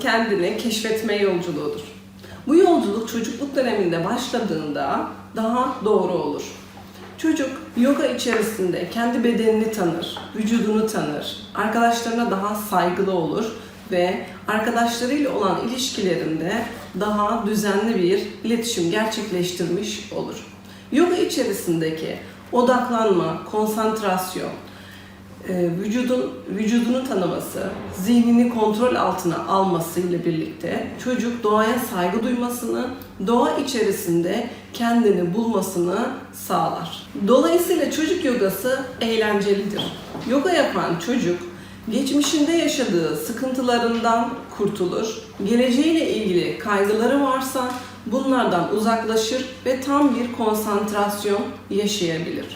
kendini keşfetme yolculuğudur. Bu yolculuk çocukluk döneminde başladığında daha doğru olur. Çocuk yoga içerisinde kendi bedenini tanır, vücudunu tanır, arkadaşlarına daha saygılı olur ve arkadaşlarıyla olan ilişkilerinde daha düzenli bir iletişim gerçekleştirmiş olur. Yoga içerisindeki odaklanma, konsantrasyon, vücudun vücudunu tanıması, zihnini kontrol altına alması ile birlikte çocuk doğaya saygı duymasını, doğa içerisinde kendini bulmasını sağlar. Dolayısıyla çocuk yogası eğlencelidir. Yoga yapan çocuk geçmişinde yaşadığı sıkıntılarından kurtulur, geleceğiyle ilgili kaygıları varsa bunlardan uzaklaşır ve tam bir konsantrasyon yaşayabilir.